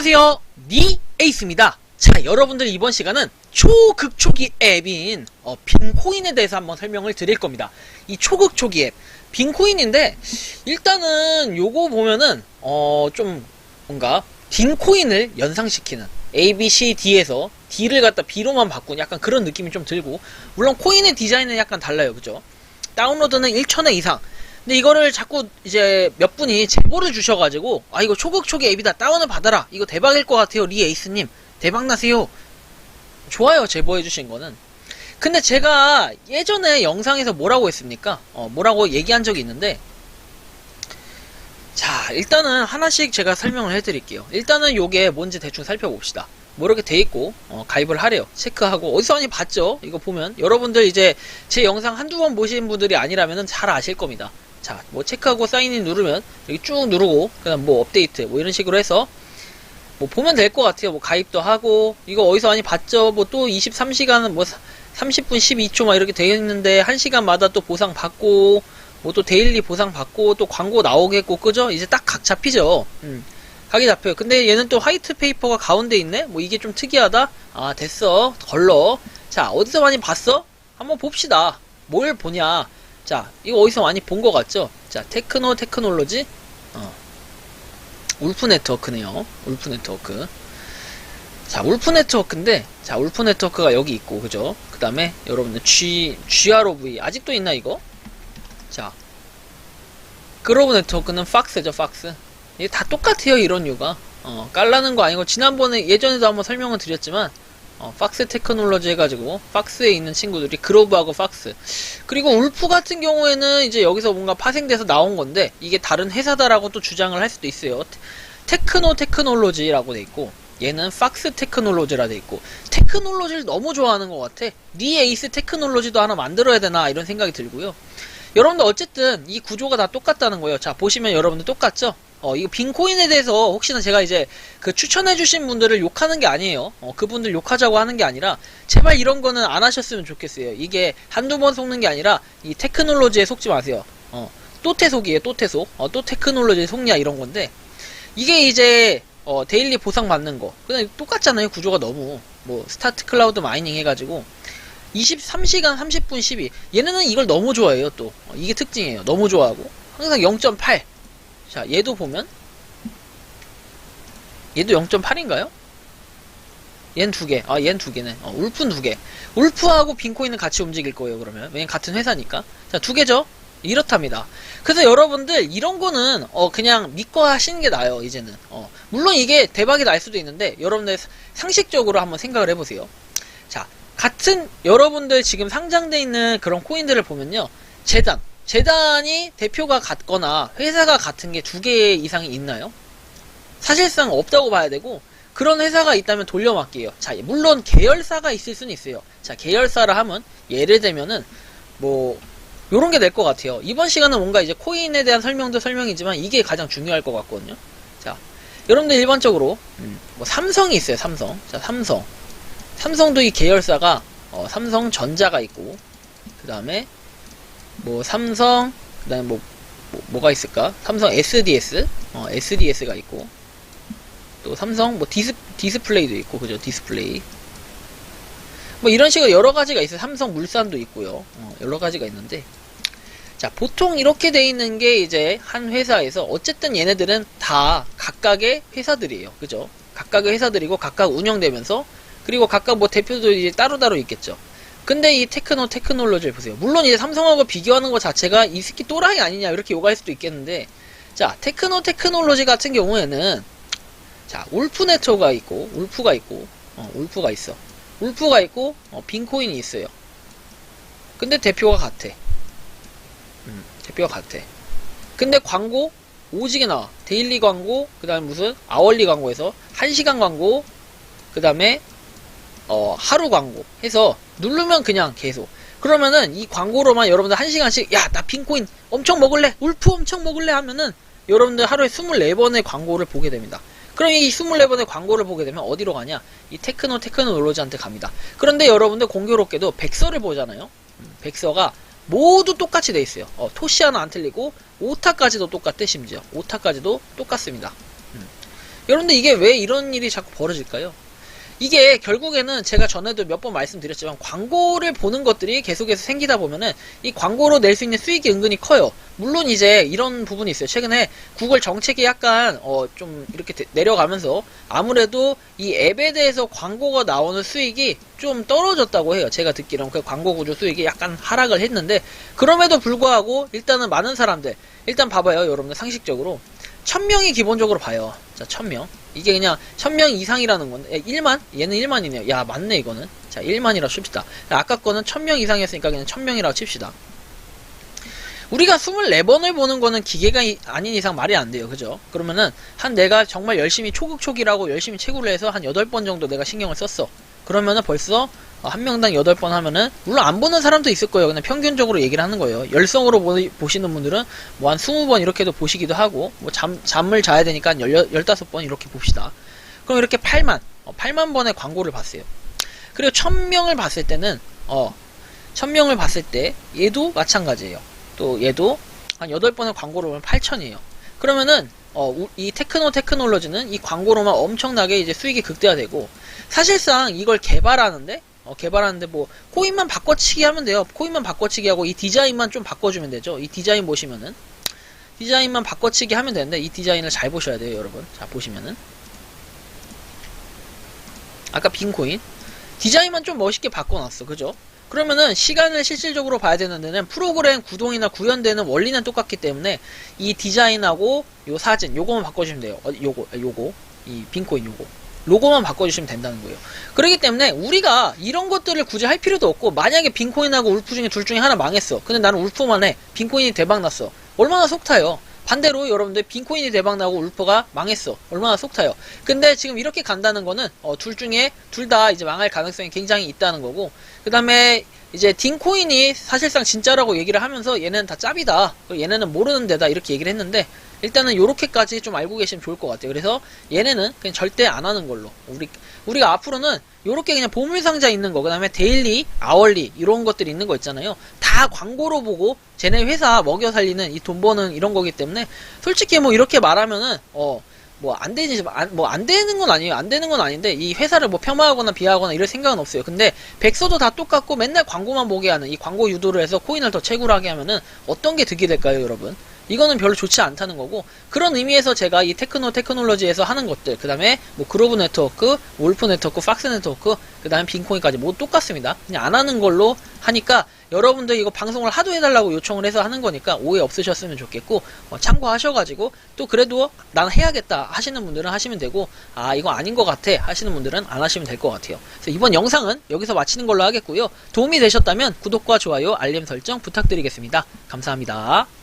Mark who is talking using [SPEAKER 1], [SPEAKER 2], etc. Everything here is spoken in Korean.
[SPEAKER 1] 안녕하세요. 니 에이스입니다. 자, 여러분들 이번 시간은 초극초기 앱인 어, 빈코인에 대해서 한번 설명을 드릴 겁니다. 이 초극초기 앱, 빈코인인데 일단은 요거 보면은 어, 좀 뭔가 빈코인을 연상시키는 A, B, C, D에서 D를 갖다 B로만 바꾼 약간 그런 느낌이 좀 들고 물론 코인의 디자인은 약간 달라요. 그죠? 다운로드는 1천회 이상 근데 이거를 자꾸 이제 몇 분이 제보를 주셔가지고 아 이거 초극 초기 앱이다 다운을 받아라. 이거 대박일 것 같아요 리 에이스님. 대박 나세요. 좋아요 제보해 주신 거는. 근데 제가 예전에 영상에서 뭐라고 했습니까? 어 뭐라고 얘기한 적이 있는데 자 일단은 하나씩 제가 설명을 해드릴게요. 일단은 요게 뭔지 대충 살펴봅시다. 뭐 이렇게 돼 있고 어, 가입을 하래요. 체크하고. 어디서 많이 봤죠? 이거 보면. 여러분들 이제 제 영상 한두 번 보신 분들이 아니라면 잘 아실 겁니다 자, 뭐 체크하고 사인인 누르면 여기 쭉 누르고 그다음 뭐 업데이트 뭐 이런 식으로 해서 뭐 보면 될 것 같아요. 뭐 가입도 하고 이거 어디서 많이 봤죠? 뭐 또 23시간은 뭐 30분 12초 막 이렇게 되어 있는데 1시간마다 또 보상 받고 뭐 또 데일리 보상 받고 또 광고 나오겠고 그죠? 이제 딱 각 잡히죠. 음. 각이 잡혀요. 근데 얘는 또 화이트 페이퍼가 가운데 있네? 뭐 이게 좀 특이하다? 아, 됐어. 걸러. 자, 어디서 많이 봤어? 한번 봅시다. 뭘 보냐? 자, 이거 어디서 많이 본 것 같죠? 자, 테크노 테크놀로지, 어, 울프 네트워크네요. 울프 네트워크. 자, 울프 네트워크인데, 자, 울프 네트워크가 여기 있고, 그죠? 그 다음에, 여러분들, G, GROV. 아직도 있나, 이거? 자, 그로브 네트워크는 팍스죠, 팍스. 이게 다 똑같아요, 이런 이유가. 어, 깔라는 거 아니고, 지난번에, 예전에도 한번 설명을 드렸지만, 어, 팍스 테크놀로지 해가지고 팍스에 있는 친구들이 그로브하고 팍스. 그리고 울프 같은 경우에는 이제 여기서 뭔가 파생돼서 나온 건데 이게 다른 회사다라고 또 주장을 할 수도 있어요. 테, 테크노 테크놀로지라고 돼 있고 얘는 팍스 테크놀로지라 돼 있고 테크놀로지를 너무 좋아하는 것 같아. 니 에이스 테크놀로지도 하나 만들어야 되나 이런 생각이 들고요. 여러분들 어쨌든 이 구조가 다 똑같다는 거예요. 자 보시면 여러분들 똑같죠 어, 이거 빈코인에 대해서 혹시나 제가 이제 그 추천해주신 분들을 욕하는 게 아니에요. 어, 그분들 욕하자고 하는 게 아니라 제발 이런 거는 안 하셨으면 좋겠어요. 이게 한두 번 속는 게 아니라 이 테크놀로지에 속지 마세요. 어, 또 태속이에요, 또 태속. 어, 또 테크놀로지에 속냐 이런 건데 이게 이제 어, 데일리 보상 받는 거. 그냥 똑같잖아요. 구조가 너무. 뭐 스타트 클라우드 마이닝 해가지고 23시간 30분 12. 얘네는 이걸 너무 좋아해요, 또. 어, 이게 특징이에요. 너무 좋아하고. 항상 0.8. 자, 얘도 보면 얘도 0.8인가요? 얘는 두 개. 아, 얘는 두 개네. 어, 울프는 두 개. 울프하고 빈코인은 같이 움직일 거예요, 그러면. 왜냐면 같은 회사니까. 자, 두 개죠? 이렇답니다. 그래서 여러분들, 이런 거는, 어, 그냥 믿고 하시는 게 나아요, 이제는. 어, 물론 이게 대박이 날 수도 있는데, 여러분들 상식적으로 한번 생각을 해보세요. 자, 같은, 여러분들 지금 상장돼 있는 그런 코인들을 보면요. 재단. 재단이 대표가 같거나 회사가 같은 게 두 개 이상이 있나요? 사실상 없다고 봐야 되고 그런 회사가 있다면 돌려막기예요. 자, 물론 계열사가 있을 수는 있어요. 자, 계열사라 하면 예를 들면은 뭐 요런 게 될 것 같아요. 이번 시간은 뭔가 이제 코인에 대한 설명도 설명이지만 이게 가장 중요할 것 같거든요. 자, 여러분들 일반적으로 음, 뭐 삼성이 있어요. 삼성. 자, 삼성. 삼성도 이 계열사가 어, 삼성전자가 있고 그 다음에 뭐 삼성 그다음에 뭐, 뭐, 가 있을까? 삼성 SDS 어, SDS가 있고 또 삼성 뭐 디스 디스플레이도 있고 그죠? 디스플레이 뭐 이런 식으로 여러 가지가 있어요. 삼성 물산도 있고요. 어, 여러 가지가 있는데 자 보통 이렇게 돼 있는 게 이제 한 회사에서 어쨌든 얘네들은 다 각각의 회사들이에요. 그죠? 각각의 회사들이고 각각 운영되면서 그리고 각각 뭐 대표도 이제 따로따로 있겠죠. 근데 이 테크노 테크놀로지를 보세요. 물론 이제 삼성하고 비교하는 것 자체가 이 새끼 또라이 아니냐 이렇게 욕할 수도 있겠는데 자 테크노 테크놀로지 같은 경우에는 자 울프 네트워크가 있고 울프가 있고 어, 울프가 있어. 울프가 있고 어, 빈코인이 있어요. 근데 대표가 같아. 음, 대표가 같아. 근데 광고 오지게 나와. 데일리 광고, 그 다음에 무슨 아월리 광고에서 1시간 광고, 그 다음에 어, 하루 광고 해서 누르면 그냥 계속. 그러면은 이 광고로만 여러분들 한 시간씩 야 나 빈코인 엄청 먹을래 울프 엄청 먹을래 하면은 여러분들 하루에 24번의 광고를 보게 됩니다. 그럼 이 24번의 광고를 보게 되면 어디로 가냐? 이 테크노 테크노롤로지한테 갑니다. 그런데 여러분들 공교롭게도 백서를 보잖아요. 음, 백서가 모두 똑같이 돼 있어요. 어, 토시 하나 안 틀리고 오타까지도 똑같대 심지어 오타까지도 똑같습니다. 음. 여러분들 이게 왜 이런 일이 자꾸 벌어질까요? 이게 결국에는 제가 전에도 몇 번 말씀드렸지만 광고를 보는 것들이 계속해서 생기다 보면은 이 광고로 낼 수 있는 수익이 은근히 커요. 물론 이제 이런 부분이 있어요. 최근에 구글 정책이 약간 어 좀 이렇게 데- 내려가면서 아무래도 이 앱에 대해서 광고가 나오는 수익이 좀 떨어졌다고 해요. 제가 듣기로는 그 광고 구조 수익이 약간 하락을 했는데 그럼에도 불구하고 일단은 많은 사람들 일단 봐봐요. 여러분들 상식적으로 천명이 기본적으로 봐요. 자, 천명 이게 그냥 천명 이상이라는 건데, 에, 1만? 얘는 1만이네요. 야, 맞네, 이거는. 자, 1만이라고 칩시다. 아까 거는 천명 이상이었으니까 그냥 천명이라고 칩시다. 우리가 24번을 보는 거는 기계가 이- 아닌 이상 말이 안 돼요. 그죠? 그러면은, 한 내가 정말 열심히 초극초기라고 열심히 채굴을 해서 한 8번 정도 내가 신경을 썼어. 그러면은 벌써 어, 한 명당 8번 하면은, 물론 안 보는 사람도 있을 거예요. 그냥 평균적으로 얘기를 하는 거예요. 열성으로 보, 시는 분들은 뭐 한 20번 이렇게도 보시기도 하고, 뭐 잠, 잠을 자야 되니까 한 10, 15번 이렇게 봅시다. 그럼 이렇게 8만, 어, 8만 번의 광고를 봤어요. 그리고 1000명을 봤을 때는, 어, 1000명을 봤을 때, 얘도 마찬가지예요. 또 얘도 한 8번의 광고를 보면 8000이에요. 그러면은, 어, 우- 이 테크노 테크놀로지는 이 광고로만 엄청나게 이제 수익이 극대화되고, 사실상 이걸 개발하는데, 어, 개발하는데 뭐, 코인만 바꿔치기 하면 돼요. 코인만 바꿔치기 하고 이 디자인만 좀 바꿔주면 되죠. 이 디자인 보시면은. 디자인만 바꿔치기 하면 되는데, 이 디자인을 잘 보셔야 돼요, 여러분. 자, 보시면은. 아까 빈 코인 디자인만 좀 멋있게 바꿔놨어 그죠 그러면은 시간을 실질적으로 봐야 되는 데는 프로그램 구동이나 구현되는 원리는 똑같기 때문에 이 디자인하고 요 사진 요거만 바꿔주시면 돼요. 어, 요거 아, 요거. 이 빈코인 요거. 로고만 바꿔주시면 된다는 거예요. 그렇기 때문에 우리가 이런 것들을 굳이 할 필요도 없고 만약에 빈코인하고 울프 중에 둘 중에 하나 망했어. 근데 나는 울프만 해. 빈코인이 대박 났어. 얼마나 속타요 반대로 여러분들 빈코인이 대박나고 울퍼가 망했어. 얼마나 속 타요. 근데 지금 이렇게 간다는 거는 어, 둘 중에 둘 다 이제 망할 가능성이 굉장히 있다는 거고 그 다음에 이제 딘코인이 사실상 진짜라고 얘기를 하면서 얘는 다 짭이다. 얘네는 모르는 데다 이렇게 얘기를 했는데 일단은 요렇게까지 좀 알고 계시면 좋을 것 같아요. 그래서 얘네는 그냥 절대 안 하는 걸로 우리 우리가 앞으로는 요렇게 그냥 보물 상자 있는 거, 그 다음에 데일리, 아월리, 이런 것들이 있는 거 있잖아요. 다 광고로 보고, 쟤네 회사 먹여 살리는 이 돈 버는 이런 거기 때문에, 솔직히 뭐 이렇게 말하면은, 어, 뭐 안 되지, 안, 뭐안 되는 건 아니에요. 안 되는 건 아닌데, 이 회사를 뭐 폄하하거나 비하하거나 이럴 생각은 없어요. 근데, 백서도 다 똑같고 맨날 광고만 보게 하는, 이 광고 유도를 해서 코인을 더 채굴하게 하면은, 어떤 게 득이 될까요, 여러분? 이거는 별로 좋지 않다는 거고 그런 의미에서 제가 이 테크노 테크놀로지에서 하는 것들 그 다음에 뭐 그로브 네트워크, wolf 네트워크, 팍스 네트워크 그 다음에 빈코인까지 모두 똑같습니다 그냥 안 하는 걸로 하니까 여러분들 이거 방송을 하도 해달라고 요청을 해서 하는 거니까 오해 없으셨으면 좋겠고 어, 참고하셔가지고 또 그래도 난 해야겠다 하시는 분들은 하시면 되고 아 이거 아닌 것 같아 하시는 분들은 안 하시면 될 것 같아요. 그래서 이번 영상은 여기서 마치는 걸로 하겠고요. 도움이 되셨다면 구독과 좋아요 알림 설정 부탁드리겠습니다. 감사합니다